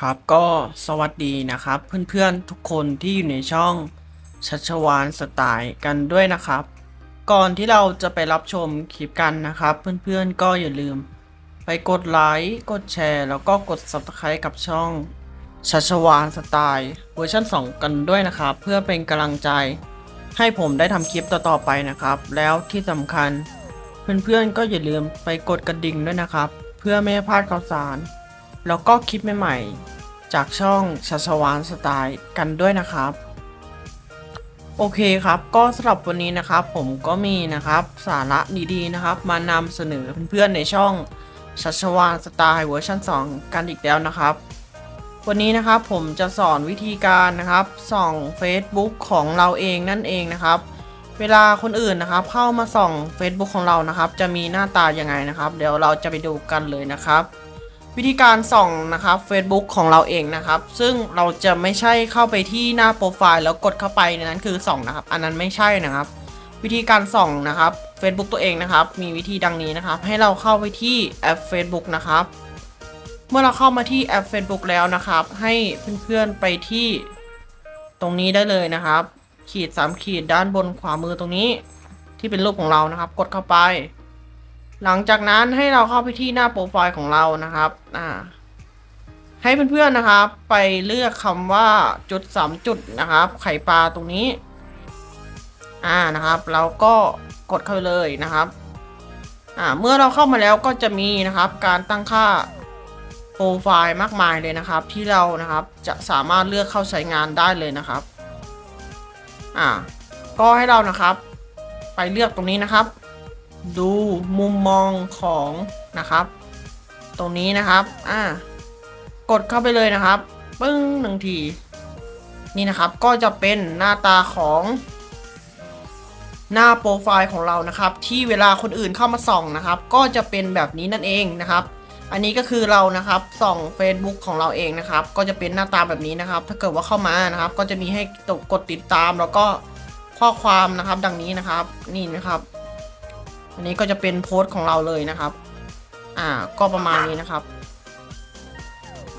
ครับก็สวัสดีนะครับ เพื่อนๆทุกคนที่อยู่ในช่องชัชวานสไตล์กันด้วยนะครับ ก่อนที่เราจะไปรับชมคลิปกันนะครับ เพื่อนๆก็อย่าลืม ไปกดไลค์กดแชร์ แล้วก็กด Subscribe กับช่องชัชวานสไตล์เวอร์ชัน2 กันด้วยนะครับ เพื่อเป็นกำลังใจให้ผมได้ทำคลิปต่อๆไปนะครับ แล้วที่สำคัญเพื่อนๆก็อย่าลืมไปกดกระดิ่งด้วยนะครับ เพื่อไม่ให้พลาดข่าวสาร แล้วก็คลิปใหม่ๆ จากช่องชัชวานสไตล์กันด้วยนะครับ โอเคครับก็สำหรับวันนี้นะครับผมก็มีนะครับสาระดีๆนะครับ มานำเสนอเพื่อนๆในช่องชัชวานสไตล์เวอร์ชัน2 กันอีกแล้วนะครับ วันนี้นะครับผมจะสอนวิธีการนะครับส่อง Facebook ของเราเองนั่นเองนะครับ เวลาคนอื่นนะครับ เข้ามาส่อง Facebook ของเรานะครับ จะมีหน้าตายังไงนะครับ เดี๋ยวเราจะไปดูกันเลยนะครับ วิธีการส่องนะครับ Facebook ของเราเองนะครับ ซึ่งเราจะไม่ใช่เข้าไปที่หน้าโปรไฟล์แล้วกดเข้าไปในนั้นคือส่องนะครับ อันนั้นไม่ใช่นะครับ วิธีการส่องนะครับ Facebook ตัวเองนะครับ มีวิธีดังนี้นะครับ ให้เราเข้าไปที่แอป Facebook นะครับ เมื่อเราเข้ามาที่แอป Facebook แล้วนะครับ ให้เพื่อนๆไปที่ตรงนี้ได้เลยนะครับ ขีด3ขีดด้านบนขวามือตรงนี้ ที่เป็นรูปของเรานะครับ กดเข้าไป หลังจากนั้นให้เราเข้าไปที่หน้าโปรไฟล์ของเรานะครับอ่าให้เพื่อนๆนะครับ ไปเลือกคำว่าจุดสามจุดนะครับ ไข่ปลาตรงนี้อ่านะครับเราก็กดเข้าไปเลยนะครับอ่าเมื่อเราเข้ามาแล้วก็จะมีนะครับ การตั้งค่าโปรไฟล์มากมายเลยนะครับ ที่เรานะครับจะสามารถเลือกเข้าใช้งานได้เลยนะครับอ่าก็ให้เรานะครับ ไปเลือกตรงนี้นะครับ ดูมุมมองของนะครับ ตรงนี้นะครับอ่ากดเข้าไปเลยนะครับ ปึ้งหนึ่งทีนี่นะครับก็จะเป็นหน้าตาของหน้าโปรไฟล์ของเรานะครับ ที่เวลาคนอื่นเข้ามาส่องนะครับ ก็จะเป็นแบบนี้นั่นเองนะครับ อันนี้ก็คือเรานะครับส่อง Facebook ของเราเองนะครับ ก็จะเป็นหน้าตาแบบนี้นะครับ ถ้าเกิดว่าเข้ามานะครับ ก็จะมีให้กดติดตามแล้วก็ข้อความนะครับ ดังนี้นะครับ นี่นะครับ อันนี้ก็จะเป็นโพสต์ของเราเลยนะครับ อ่า ก็ประมาณนี้นะครับ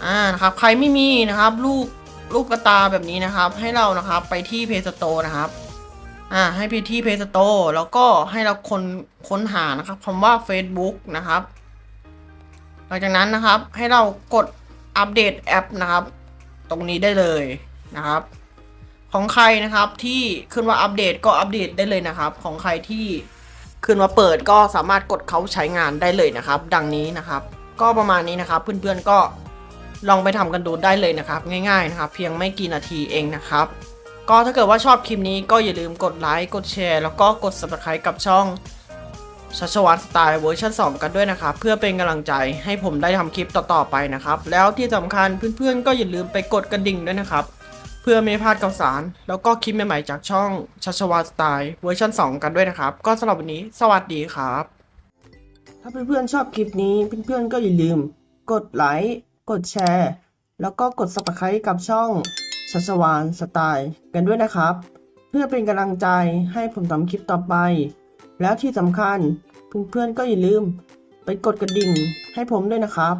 อ่า นะครับ ใครไม่มีนะครับรูปรูปกระตาแบบนี้นะครับ ให้เรานะครับไปที่ Play Store นะครับ อ่า ให้ไปที่ Play Store แล้วก็ให้เราค้นค้นหานะครับคำว่า Facebook นะครับ หลังจากนั้นนะครับ ให้เรากดอัปเดตแอปนะครับ ตรงนี้ได้เลยนะครับ ของใครนะครับที่ขึ้นว่าอัปเดตก็อัปเดตได้เลยนะครับ ของใครที่ ขึ้นมาเปิดก็สามารถกดเขาใช้งานได้เลยนะครับ ดังนี้นะครับ ก็ประมาณนี้นะครับ เพื่อนๆก็ลองไปทำกันดูได้เลยนะครับ ง่ายๆนะครับ เพียงไม่กี่นาทีเองนะครับ ก็ถ้าเกิดว่าชอบคลิปนี้ก็อย่าลืมกดไลค์กดแชร์แล้วก็กด subscribe กับช่องชัชวานสไตล์เวอร์ชัน2 กันด้วยนะครับ เพื่อเป็นกำลังใจให้ผมได้ทำคลิปต่อๆไปนะครับ แล้วที่สำคัญเพื่อนๆก็อย่าลืมไปกดกระดิ่งด้วยนะครับ พื่อไม่พลาดข่าวสาร แล้วก็คลิปใหม่ๆจากช่องชัชวาสไตล์เวอร์ชัน2 กันด้วยนะครับ ก็สำหรับวันนี้สวัสดีครับ ถ้าเพื่อนๆชอบคลิปนี้เพื่อนๆก็อย่าลืม กดไลค์กดแชร์ แล้วก็กด subscribe กับช่องชัชวานสไตล์กันด้วยนะครับ เพื่อเป็นกำลังใจให้ผมทำคลิปต่อไป แล้วที่สำคัญเพื่อนๆก็อย่าลืม ไปกดกระดิ่งให้ผมด้วยนะครับ